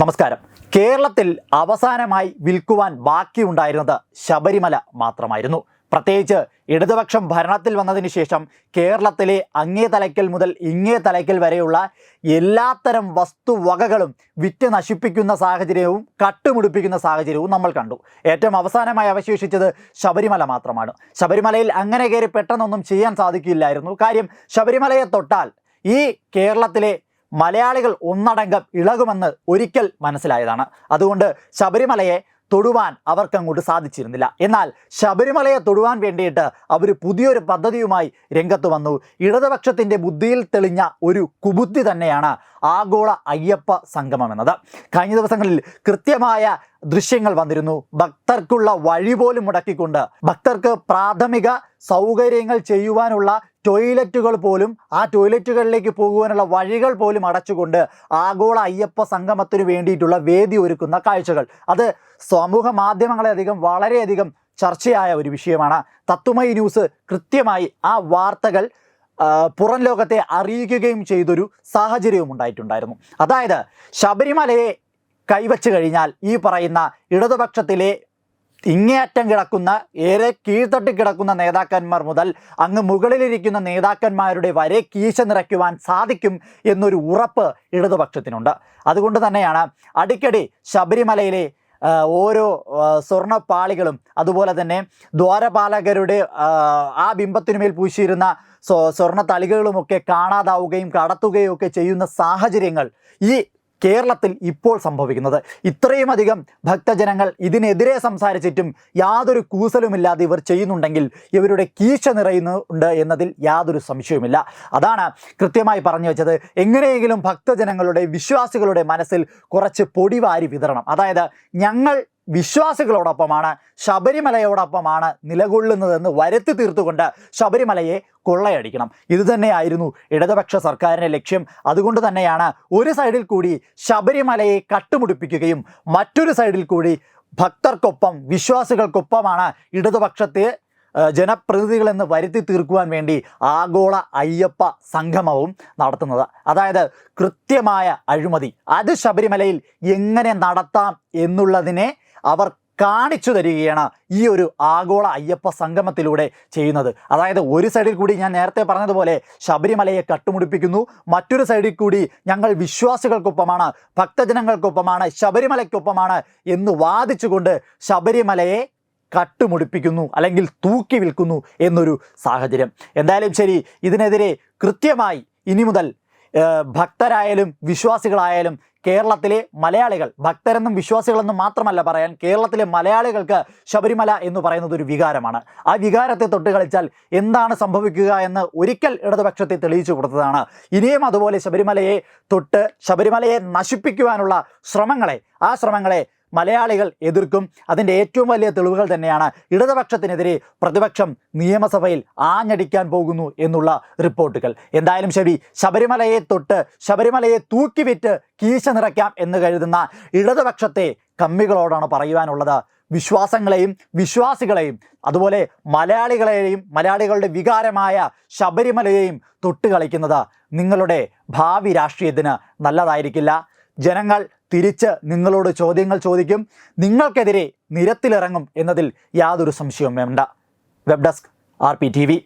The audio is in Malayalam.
നമസ്കാരം. കേരളത്തിൽ അവസാനമായി വിൽക്കുവാൻ ബാക്കിയുണ്ടായിരുന്നത് ശബരിമല മാത്രമായിരുന്നു. പ്രത്യേകിച്ച് ഇടതുപക്ഷം ഭരണത്തിൽ വന്നതിന് ശേഷം കേരളത്തിലെ അങ്ങേ തലയ്ക്കൽ മുതൽ ഇങ്ങേ തലയ്ക്കൽ വരെയുള്ള എല്ലാത്തരം വസ്തുവകകളും വിറ്റ് നശിപ്പിക്കുന്ന സാഹചര്യവും കട്ടുമുടിപ്പിക്കുന്ന സാഹചര്യവും നമ്മൾ കണ്ടു. ഏറ്റവും അവസാനമായി അവശേഷിച്ചത് ശബരിമല മാത്രമാണ്. ശബരിമലയിൽ അങ്ങനെ കയറി പെട്ടെന്നൊന്നും ചെയ്യാൻ സാധിക്കില്ലായിരുന്നു. കാര്യം ശബരിമലയെ തൊട്ടാൽ ഈ കേരളത്തിലെ മലയാളികൾ ഒന്നടങ്കം ഇളകുമെന്ന് ഒരിക്കൽ മനസ്സിലായതാണ്. അതുകൊണ്ട് ശബരിമലയെ തൊടുവാൻ അവർക്കങ്ങോട്ട് സാധിച്ചിരുന്നില്ല. എന്നാൽ ശബരിമലയെ തൊടുവാൻ വേണ്ടിയിട്ട് അവർ പുതിയൊരു പദ്ധതിയുമായി രംഗത്ത് വന്നു. ഇടതുപക്ഷത്തിന്റെ ബുദ്ധിയിൽ തെളിഞ്ഞ ഒരു കുബുദ്ധി തന്നെയാണ് ആഗോള അയ്യപ്പ സംഗമം എന്നത്. കഴിഞ്ഞ ദിവസങ്ങളിൽ കൃത്യമായ ദൃശ്യങ്ങൾ വന്നിരുന്നു. ഭക്തർക്കുള്ള വഴി പോലും മുടക്കിക്കൊണ്ട് ഭക്തർക്ക് പ്രാഥമിക സൗകര്യങ്ങൾ ചെയ്യുവാനുള്ള ടോയ്ലറ്റുകൾ പോലും ആ ടോയ്ലറ്റുകളിലേക്ക് പോകുവാനുള്ള വഴികൾ പോലും അടച്ചുകൊണ്ട് ആഗോള അയ്യപ്പ സംഗമത്തിന് വേണ്ടിയിട്ടുള്ള വേദി ഒരുക്കുന്ന കാഴ്ചകൾ. അത് സമൂഹ മാധ്യമങ്ങളെയധികം വളരെയധികം ചർച്ചയായ ഒരു വിഷയമാണ്. തത്വമയി ന്യൂസ് കൃത്യമായി ആ വാർത്തകൾ പുറം ലോകത്തെ അറിയിക്കുകയും ചെയ്തൊരു സാഹചര്യവും ഉണ്ടായിട്ടുണ്ടായിരുന്നു. അതായത് ശബരിമലയെ കൈവച്ച് കഴിഞ്ഞാൽ ഈ പറയുന്ന ഇടതുപക്ഷത്തിലെ ഇങ്ങേയറ്റം കിടക്കുന്ന ഏറെ കീഴ്ത്തട്ടി കിടക്കുന്ന നേതാക്കന്മാർ മുതൽ അങ്ങ് മുകളിലിരിക്കുന്ന നേതാക്കന്മാരുടെ വരെ കീശ നിറയ്ക്കുവാൻ സാധിക്കും എന്നൊരു ഉറപ്പ് ഇടതുപക്ഷത്തിനുണ്ട്. അതുകൊണ്ട് തന്നെയാണ് അടിക്കടി ശബരിമലയിലെ ഓരോ സ്വർണപ്പാളികളും അതുപോലെ തന്നെ ദ്വാരപാലകരുടെ ആ, ആ ബിംബത്തിനുമേൽ പൂശിയിരുന്ന സ്വ- സ്വർണ തളികകളുമൊക്കെ കാണാതാവുകയും കടത്തുകയും ഒക്കെ ചെയ്യുന്ന സാഹചര്യങ്ങൾ ഈ കേരളത്തിൽ ഇപ്പോൾ സംഭവിക്കുന്നത്. ഇത്രയും അധികം ഭക്തജനങ്ങൾ ഇതിനെതിരെ സംസാരിച്ചിട്ടും യാതൊരു കൂസലുമില്ലാതെ ഇവർ ചെയ്യുന്നുണ്ടെങ്കിൽ ഇവരുടെ കീശ നിറയുന്നുണ്ട് എന്നതിൽ യാതൊരു സംശയവുമില്ല. അതാണ് കൃത്യമായി പറഞ്ഞു വെച്ചത്. എങ്ങനെയെങ്കിലും ഭക്തജനങ്ങളുടെ വിശ്വാസികളുടെ മനസ്സിൽ കുറച്ച് പൊടിവാരി വിതരണം അതായത് ഞങ്ങൾ വിശ്വാസികളോടൊപ്പമാണ് ശബരിമലയോടൊപ്പമാണ് നിലകൊള്ളുന്നതെന്ന് വരുത്തി തീർത്തുകൊണ്ട് ശബരിമലയെ കൊള്ളയടിക്കണം. ഇതുതന്നെയായിരുന്നു ഇടതുപക്ഷ സർക്കാരിന്റെ ലക്ഷ്യം. അതുകൊണ്ട് തന്നെയാണ് ഒരു സൈഡിൽ കൂടി ശബരിമലയെ കട്ടുമുടിപ്പിക്കുകയും മറ്റൊരു സൈഡിൽ കൂടി ഭക്തർക്കൊപ്പം വിശ്വാസികൾക്കൊപ്പമാണ് ഇടതുപക്ഷത്തെ ജനപ്രതിനിധികളെന്ന് വരുത്തി തീർക്കുവാൻ വേണ്ടി ആഗോള അയ്യപ്പ സംഗമവും നടത്തുന്നത്. അതായത് കൃത്യമായ അഴിമതി. അത് ശബരിമലയിൽ എങ്ങനെ നടത്താം എന്നുള്ളതിനെ അവർ കാണിച്ചു തരികയാണ് ഈ ഒരു ആഗോള അയ്യപ്പ സംഗമത്തിലൂടെ ചെയ്യുന്നത്. അതായത് ഒരു സൈഡിൽ കൂടി ഞാൻ നേരത്തെ പറഞ്ഞതുപോലെ ശബരിമലയെ കട്ടുമുടിപ്പിക്കുന്നു. മറ്റൊരു സൈഡിൽ കൂടി ഞങ്ങൾ വിശ്വാസികൾക്കൊപ്പമാണ് ഭക്തജനങ്ങൾക്കൊപ്പമാണ് ശബരിമലയ്ക്കൊപ്പമാണ് എന്ന് വാദിച്ചുകൊണ്ട് ശബരിമലയെ കട്ടുമുടിപ്പിക്കുന്നു അല്ലെങ്കിൽ തൂക്കി വിൽക്കുന്നു എന്നൊരു സാഹചര്യം. എന്തായാലും ശരി ഇതിനെതിരെ കൃത്യമായി ഇനി മുതൽ ഭക്തരായാലും വിശ്വാസികളായാലും കേരളത്തിലെ മലയാളികൾ ഭക്തരെന്നും വിശ്വാസികളെന്നും മാത്രമല്ല പറയാൻ കേരളത്തിലെ മലയാളികൾക്ക് ശബരിമല എന്ന് പറയുന്നത് ഒരു വികാരമാണ്. ആ വികാരത്തെ തൊട്ട് കളിച്ചാൽ എന്താണ് സംഭവിക്കുക എന്ന് ഒരിക്കൽ ഇടതുപക്ഷത്തെ തെളിയിച്ചു കൊടുത്തതാണ്. ഇനിയും അതുപോലെ ശബരിമലയെ തൊട്ട് ശബരിമലയെ നശിപ്പിക്കുവാനുള്ള ശ്രമങ്ങളെ ആ ശ്രമങ്ങളെ മലയാളികൾ എതിർക്കും. അതിന്റെ ഏറ്റവും വലിയ തെളിവുകൾ തന്നെയാണ് ഇടതുപക്ഷത്തിനെതിരെ പ്രതിപക്ഷം നിയമസഭയിൽ ആഞ്ഞടിക്കാൻ പോകുന്നു എന്നുള്ള റിപ്പോർട്ടുകൾ. എന്തായാലും ശരി ശബരിമലയെ തൊട്ട് ശബരിമലയെ തൂക്കിവിറ്റ് കീശ നിറയ്ക്കാം എന്ന് കരുതുന്ന ഇടതുപക്ഷത്തെ കമ്മികളോടാണ് പറയുവാനുള്ളത്. വിശ്വാസങ്ങളെയും വിശ്വാസികളെയും അതുപോലെ മലയാളികളെയും മലയാളികളുടെ വികാരമായ ശബരിമലയെയും തൊട്ട് കളിക്കുന്നത് നിങ്ങളുടെ ഭാവി രാഷ്ട്രീയത്തിന് നല്ലതായിരിക്കില്ല. ജനങ്ങൾ തിരിച്ച് നിങ്ങളോട് ചോദ്യങ്ങൾ ചോദിക്കും. നിങ്ങൾക്കെതിരെ നിരത്തിലിറങ്ങും എന്നതിൽ യാതൊരു സംശയവും വേണ്ട web desk R P T V